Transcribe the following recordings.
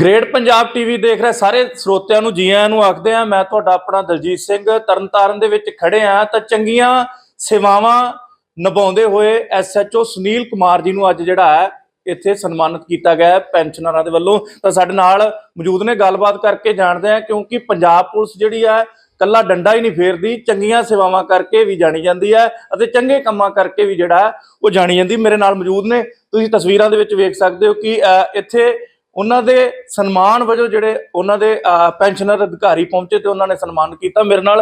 Great Punjab TV ਦੇਖ ਰਹੇ ਸਾਰੇ ਸਰੋਤਿਆਂ ਨੂੰ ਜੀ ਆਇਆਂ ਨੂੰ ਆਖਦੇ ਆ ਮੈਂ ਤੁਹਾਡਾ ਆਪਣਾ ਦਲਜੀਤ ਸਿੰਘ ਤਰਨਤਾਰਨ ਦੇ ਵਿੱਚ ਖੜੇ ਆ ਤਾਂ ਚੰਗੀਆਂ ਸੇਵਾਵਾਂ ਨਿਭਾਉਂਦੇ ਹੋਏ ਐਸਐਚਓ ਸੁਨੀਲ ਕੁਮਾਰ ਜੀ ਨੂੰ ਅੱਜ ਜਿਹੜਾ ਹੈ ਇੱਥੇ ਸਨਮਾਨਿਤ ਕੀਤਾ ਗਿਆ ਪੈਨਸ਼ਨਰਾਂ ਦੇ ਵੱਲੋਂ। ਤਾਂ ਸਾਡੇ ਨਾਲ ਮੌਜੂਦ ਨੇ ਗੱਲਬਾਤ ਕਰਕੇ ਜਾਣਦੇ ਆ ਕਿਉਂਕਿ ਪੰਜਾਬ ਪੁਲਿਸ ਜਿਹੜੀ ਹੈ ਕੱਲਾ ਡੰਡਾ ਹੀ ਨਹੀਂ ਫੇਰਦੀ ਚੰਗੀਆਂ ਸੇਵਾਵਾਂ ਕਰਕੇ ਵੀ ਜਾਣੀ ਜਾਂਦੀ ਹੈ ਅਤੇ ਚੰਗੇ ਕੰਮਾਂ ਕਰਕੇ ਵੀ ਜਿਹੜਾ ਉਹ ਜਾਣੀ ਜਾਂਦੀ। ਮੇਰੇ ਨਾਲ ਮੌਜੂਦ ਨੇ ਤੁਸੀਂ ਤਸਵੀਰਾਂ ਦੇ ਵਿੱਚ ਵੇਖ ਸਕਦੇ ਹੋ ਕਿ ਅਹ, ਇੱਥੇ ਉਹਨਾਂ ਦੇ ਸਨਮਾਨ ਵਜੋਂ ਜਿਹੜੇ ਉਹਨਾਂ ਦੇ ਪੈਨਸ਼ਨਰ ਅਧਿਕਾਰੀ ਪਹੁੰਚੇ ਤੇ ਉਹਨਾਂ ਨੇ ਸਨਮਾਨ ਕੀਤਾ। ਮੇਰੇ ਨਾਲ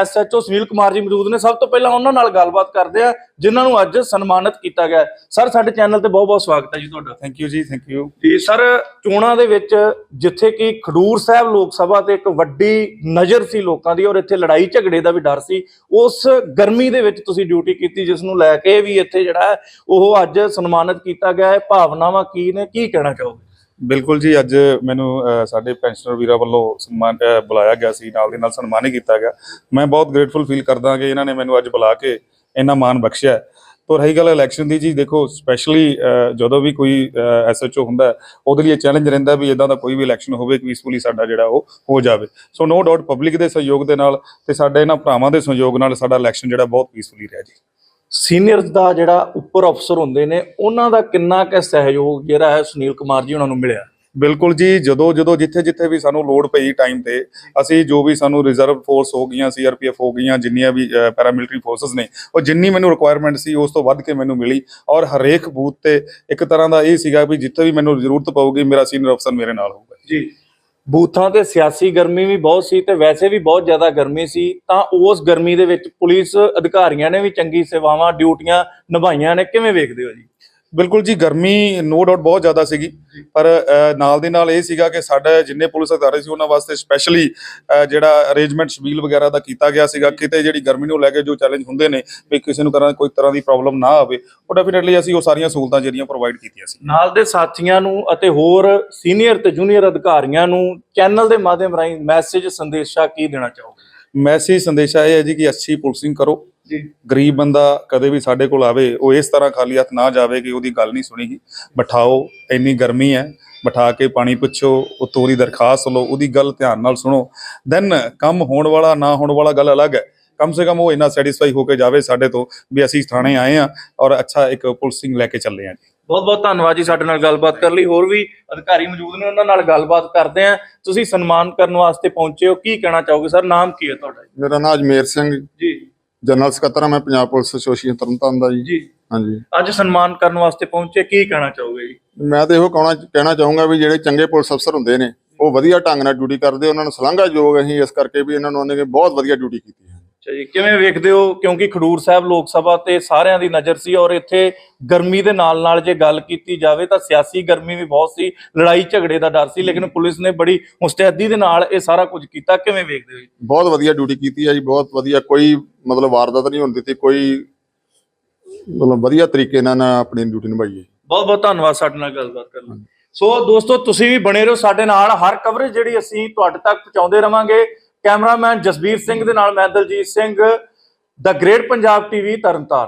ਐਸਐਚਓ ਸੁਨੀਲ ਕੁਮਾਰ ਜੀ ਮੌਜੂਦ ਨੇ। ਸਭ ਤੋਂ ਪਹਿਲਾਂ ਉਹਨਾਂ ਨਾਲ ਗੱਲਬਾਤ ਕਰਦੇ ਆ ਜਿਨ੍ਹਾਂ ਨੂੰ ਅੱਜ ਸਨਮਾਨਿਤ ਕੀਤਾ ਗਿਆ ਸਰ ਸਾਡੇ ਚੈਨਲ ਤੇ ਬਹੁਤ ਬਹੁਤ ਸਵਾਗਤ ਹੈ ਜੀ ਤੁਹਾਡਾ। ਥੈਂਕ ਯੂ ਜੀ ਥੈਂਕ ਯੂ ਜੀ ਸਰ ਚੋਣਾਂ ਦੇ ਵਿੱਚ ਜਿੱਥੇ ਕਿ ਖਡੂਰ ਸਾਹਿਬ ਲੋਕ ਸਭਾ ਤੇ ਇੱਕ ਵੱਡੀ ਨਜ਼ਰ ਸੀ ਲੋਕਾਂ ਦੀ ਔਰ ਇੱਥੇ ਲੜਾਈ ਝਗੜੇ ਦਾ ਵੀ ਡਰ ਸੀ ਉਸ ਗਰਮੀ ਦੇ ਵਿੱਚ ਤੁਸੀਂ ਡਿਊਟੀ ਕੀਤੀ ਜਿਸ ਨੂੰ ਲੈ ਕੇ ਵੀ ਇੱਥੇ ਜਿਹੜਾ ਉਹ ਅੱਜ ਸਨਮਾਨਿਤ ਕੀਤਾ ਗਿਆ ਹੈ। ਭਾਵਨਾਵਾਂ ਕੀ ਨੇ? ਕੀ ਕਹਿਣਾ ਚਾਹੋਗੇ? ਬਿਲਕੁਲ ਜੀ, ਅੱਜ ਮੈਨੂੰ ਸਾਡੇ ਪੈਨਸ਼ਨਰ ਵੀਰਾਂ ਵੱਲੋਂ ਸਨਮਾਨ ਬੁਲਾਇਆ ਗਿਆ ਸੀ, ਨਾਲ ਦੇ ਨਾਲ ਸਨਮਾਨਿਤ ਕੀਤਾ ਗਿਆ। ਮੈਂ ਬਹੁਤ ਗ੍ਰੇਟਫੁਲ ਫੀਲ ਕਰਦਾ ਕਿ ਇਹਨਾਂ ਨੇ ਮੈਨੂੰ ਅੱਜ ਬੁਲਾ ਕੇ ਇੰਨਾ ਮਾਣ ਬਖਸ਼ਿਆ ਹੈ। ਰਹੀ ਗੱਲ ਇਲੈਕਸ਼ਨ ਦੀ ਜੀ, ਦੇਖੋ ਸਪੈਸ਼ਲੀ ਜਦੋਂ ਵੀ ਕੋਈ ਐਸਐਚਓ ਹੁੰਦਾ ਉਹਦੇ ਲਈ ਚੈਲੰਜ ਰਹਿੰਦਾ ਵੀ ਇਦਾਂ ਦਾ ਕੋਈ ਵੀ ਇਲੈਕਸ਼ਨ ਹੋਵੇ ਪੀਸਫੁਲੀ ਸਾਡਾ ਜਿਹੜਾ ਉਹ ਹੋ ਜਾਵੇ। ਸੋ ਨੋ ਡਾਊਟ ਪਬਲਿਕ ਦੇ ਸਹਿਯੋਗ ਦੇ ਨਾਲ ਤੇ ਸਾਡੇ ਇਹਨਾਂ ਭਰਾਵਾਂ ਦੇ ਸਹਿਯੋਗ ਨਾਲ ਸਾਡਾ ਇਲੈਕਸ਼ਨ ਜਿਹੜਾ ਬਹੁਤ ਪੀਸਫੁਲੀ ਰਿਹਾ ਜੀ। ਸੀਨੀਅਰਸ ਦਾ ਜਿਹੜਾ ਉੱਪਰ ਅਫਸਰ ਹੁੰਦੇ ਨੇ ਉਹਨਾਂ ਦਾ ਕਿੰਨਾ ਕੁ ਸਹਿਯੋਗ ਜਿਹੜਾ ਹੈ ਸੁਨੀਲ ਕੁਮਾਰ ਜੀ ਉਹਨਾਂ ਨੂੰ ਮਿਲਿਆ? ਬਿਲਕੁਲ ਜੀ ਜਦੋਂ ਜਦੋਂ ਜਿੱਥੇ ਜਿੱਥੇ ਵੀ ਸਾਨੂੰ ਲੋੜ ਪਈ ਟਾਈਮ ਤੇ ਅਸੀਂ ਜੋ ਵੀ ਸਾਨੂੰ ਰਿਜ਼ਰਵ ਫੋਰਸ ਹੋ ਗਈਆਂ ਸੀਆਰਪੀਐਫ ਹੋ ਗਈਆਂ ਜਿੰਨੀਆਂ ਵੀ ਪੈਰਾਮਿਲਟਰੀ ਫੋਰਸਸ ਨੇ ਉਹ ਜਿੰਨੀ ਮੈਨੂੰ ਰਿਕੁਆਇਰਮੈਂਟ ਸੀ ਉਸ ਤੋਂ ਵੱਧ ਕੇ ਮੈਨੂੰ ਮਿਲੀ ਔਰ ਹਰੇਕ ਬੂਥ ਤੇ ਇੱਕ ਤਰ੍ਹਾਂ ਦਾ ਇਹ ਸੀਗਾ ਵੀ ਜਿੱਥੇ ਵੀ ਮੈਨੂੰ ਜ਼ਰੂਰਤ ਪਊਗੀ ਮੇਰਾ ਸੀਨੀਅਰ ਅਫਸਰ ਮੇਰੇ ਨਾਲ ਹੋਊਗਾ। ਜੀ। ਬੂਥਾਂ ਤੇ ਸਿਆਸੀ ਗਰਮੀ ਵੀ ਬਹੁਤ ਸੀ ਤੇ ਵੈਸੇ ਵੀ ਬਹੁਤ ਜ਼ਿਆਦਾ ਗਰਮੀ ਸੀ, ਤਾਂ ਉਸ ਗਰਮੀ ਦੇ ਵਿੱਚ ਪੁਲਿਸ ਅਧਿਕਾਰੀਆਂ ਨੇ ਵੀ ਚੰਗੀ ਸੇਵਾਵਾਂ, ਡਿਊਟੀਆਂ ਨਿਭਾਈਆਂ ਨੇ। ਕਿਵੇਂ ਵੇਖਦੇ ਹੋ ਜੀ? ਬਿਲਕੁਲ ਜੀ ਗਰਮੀ ਨੋ ਡਾਊਟ ਬਹੁਤ ਜ਼ਿਆਦਾ ਸੀਗੀ। ਪਰ ਨਾਲ ਦੇ ਨਾਲ ਇਹ ਸੀਗਾ ਕਿ ਸਾਡੇ ਜਿੰਨੇ ਪੁਲਿਸ ਅਧਿਕਾਰੀ ਸੀ ਉਹਨਾਂ ਵਾਸਤੇ ਸਪੈਸ਼ਲੀ ਜਿਹੜਾ ਅਰੇਂਜਮੈਂਟ ਸ਼ਬੀਲ ਵਗੈਰਾ ਦਾ ਕੀਤਾ ਗਿਆ ਸੀਗਾ ਕਿਤੇ ਜਿਹੜੀ ਗਰਮੀ ਨੂੰ ਲੈ ਕੇ ਜੋ ਚੈਲੰਜ ਹੁੰਦੇ ਨੇ ਵੀ ਕਿਸੇ ਨੂੰ ਕਰਾਂ ਕੋਈ ਤਰ੍ਹਾਂ ਦੀ ਪ੍ਰੋਬਲਮ ਨਾ ਆਵੇ ਉਹ ਡੈਫੀਨਿਟਲੀ ਅਸੀਂ ਉਹ ਸਾਰੀਆਂ ਸਹੂਲਤਾਂ ਜਿਹੜੀਆਂ ਪ੍ਰੋਵਾਈਡ ਕੀਤੀਆਂ ਸੀ। ਨਾਲ ਦੇ ਸਾਥੀਆਂ ਨੂੰ ਅਤੇ ਹੋਰ ਸੀਨੀਅਰ ਤੇ ਜੂਨੀਅਰ ਅਧਿਕਾਰੀਆਂ ਨੂੰ ਚੈਨਲ ਦੇ ਮਾਧਿਅਮ ਰਾਹੀਂ ਮੈਸੇਜ ਸੰਦੇਸ਼ਾ ਕੀ ਦੇਣਾ ਚਾਹੋਗੇ? ਮੈਸੇਜ ਸੰਦੇਸ਼ਾ ਇਹ ਹੈ ਜੀ ਕਿ ਅੱਛੀ ਪੁਲਿਸਿੰਗ ਕਰੋ। ਜੀ। ਗਰੀਬ ਬੰਦਾ ਕਦੇ ਵੀ ਸਾਡੇ ਕੋਲ ਆਵੇ ਉਹ ਇਸ ਤਰ੍ਹਾਂ ਖਾਲੀ ਹੱਥ ਨਾ ਜਾਵੇ ਕਿ ਉਹਦੀ ਗੱਲ ਨਹੀਂ ਸੁਣੀਗੀ ਬਿਠਾਓ ਇੰਨੀ ਗਰਮੀ ਹੈ ਬਿਠਾ ਕੇ ਪਾਣੀ ਪੁੱਛੋ ਉਤੋਂ ਉਹਦੀ ਦਰਖਾਸਤ ਲਓ ਉਹਦੀ ਗੱਲ ਧਿਆਨ ਨਾਲ ਸੁਣੋ। ਦੈਨ ਕੰਮ ਹੋਣ ਵਾਲਾ ਨਾ ਹੋਣ ਵਾਲਾ ਗੱਲ ਅਲੱਗ ਹੈ। ਕਮ ਸੇ ਕਮ ਉਹ ਇੰਨਾ ਸੈਟੀਸਫਾਈ ਹੋ ਕੇ ਜਾਵੇ ਸਾਡੇ ਤੋਂ ਵੀ ਅਸੀਂ ਥਾਣੇ ਆਏ ਆ ਔਰ ਅੱਛਾ ਇੱਕ ਪੁਲਿਸਿੰਗ ਲੈ ਕੇ ਚੱਲੇ ਆ ਜੀ। ਬਹੁਤ ਬਹੁਤ ਧੰਨਵਾਦ ਜੀ ਸਾਡੇ ਨਾਲ ਗੱਲਬਾਤ ਕਰਨ ਲਈ। ਹੋਰ ਵੀ ਅਧਿਕਾਰੀ ਮੌਜੂਦ ਨੇ ਉਹਨਾਂ ਨਾਲ ਗੱਲਬਾਤ ਕਰਦੇ ਆ ਤੁਸੀਂ ਸਨਮਾਨ ਕਰਨ ਵਾਸਤੇ ਪਹੁੰਚੇ ਹੋ। ਕੀ ਕਹਿਣਾ ਚਾਹੋਗੇ? ਸਰ ਨਾਮ ਕੀ ਹੈ ਤੁਹਾਡਾ ਮੇਰਾ ਨਾਮ ਅਜਮੇਰ ਸਿੰਘ। ਜੀ। ਜਨਰਲ ਸਕੱਤਰ ਹਾਂ ਮੈਂ ਪੰਜਾਬ ਪੁਲਿਸ ਐਸੋਸੀਏਸ਼ਨ ਤਰਨਤਾਰਨ ਦਾ ਜੀ। ਜੀ। ਹਾਂਜੀ। ਅੱਜ ਸਨਮਾਨ ਕਰਨ ਵਾਸਤੇ ਪਹੁੰਚੇ ਕੀ ਕਹਿਣਾ ਚਾਹੋਗੇ ਜੀ? ਮੈਂ ਤਾਂ ਇਹੋ ਕਹਿਣਾ ਕਹਿਣਾ ਚਾਹੂੰਗਾ ਵੀ ਜਿਹੜੇ ਚੰਗੇ ਪੁਲਿਸ ਅਫਸਰ ਹੁੰਦੇ ਨੇ ਉਹ ਵਧੀਆ ਢੰਗ ਨਾਲ ਡਿਊਟੀ ਕਰਦੇ ਉਹਨਾਂ ਨੂੰ ਸ਼ਲਾਘਾਯੋਗ ਅਸੀਂ ਇਸ ਕਰਕੇ ਵੀ ਇਹਨਾਂ ਨੂੰ ਉਹਨੇ ਬਹੁਤ ਵਧੀਆ ਡਿਊਟੀ ਕੀਤੀ ਹੈ। ਅੱਛਾ ਜੀ ਕਿਵੇਂ ਵੇਖਦੇ ਹੋ? ਕਿਉਂਕਿ ਖਡੂਰ ਸਾਹਿਬ ਲੋਕ ਸਭਾ ਤੇ ਸਾਰਿਆਂ ਦੀ ਨਜ਼ਰ ਸੀ ਔਰ ਇੱਥੇ ਗਰਮੀ ਦੇ ਨਾਲ ਨਾਲ ਜੇ ਗੱਲ ਕੀਤੀ ਜਾਵੇ ਤਾਂ ਸਿਆਸੀ ਗਰਮੀ ਵੀ ਬਹੁਤ ਸੀ ਲੜਾਈ ਝਗੜੇ ਦਾ ਡਰ ਸੀ ਲੇਕਿਨ ਪੁਲਿਸ ਨੇ ਬੜੀ ਮੁਸਤੈਦੀ ਦੇ ਨਾਲ ਇਹ ਸਾਰਾ ਕੁਝ ਕੀਤਾ। ਕਿਵੇਂ ਵੇਖਦੇ ਹੋ ਜੀ? ਬਹੁਤ ਵਧੀਆ ਡਿਊਟੀ ਕੀਤੀ ਹੈ ਜੀ ਬਹੁਤ ਵਧੀਆ ਕੋਈ ਮਤਲਬ ਵਾਰਦਾਤ ਨਹੀਂ ਹੋਣ ਦਿੱਤੀ ਕੋਈ ਮਤਲਬ ਵਧੀਆ ਤਰੀਕੇ ਨਾਲ ਆਪਣੀ ਡਿਊਟੀ ਨਿਭਾਈ ਹੈ। ਬਹੁਤ ਬਹੁਤ ਧੰਨਵਾਦ ਸਾਡੇ ਨਾਲ ਗੱਲਬਾਤ ਕਰਨ ਲਈ। ਸੋ ਦੋਸਤੋ ਤੁਸੀਂ ਵੀ ਬਣੇ ਰਹੋ ਸਾਡੇ ਨਾਲ। ਹਰ ਕਵਰੇਜ ਜਿਹੜੀ ਅਸੀਂ ਤੁਹਾਡੇ ਤੱਕ ਪਹੁੰਚਾਉਂਦੇ ਰਵਾਂਗੇ। ਕੈਮਰਾਮੈਨ ਜਸਬੀਰ ਸਿੰਘ ਦੇ ਨਾਲ ਮੈਂ ਦਲਜੀਤ ਸਿੰਘ ਦਾ ਗ੍ਰੇਟ ਪੰਜਾਬ ਟੀਵੀ ਤਰਨਤਾਰਨ।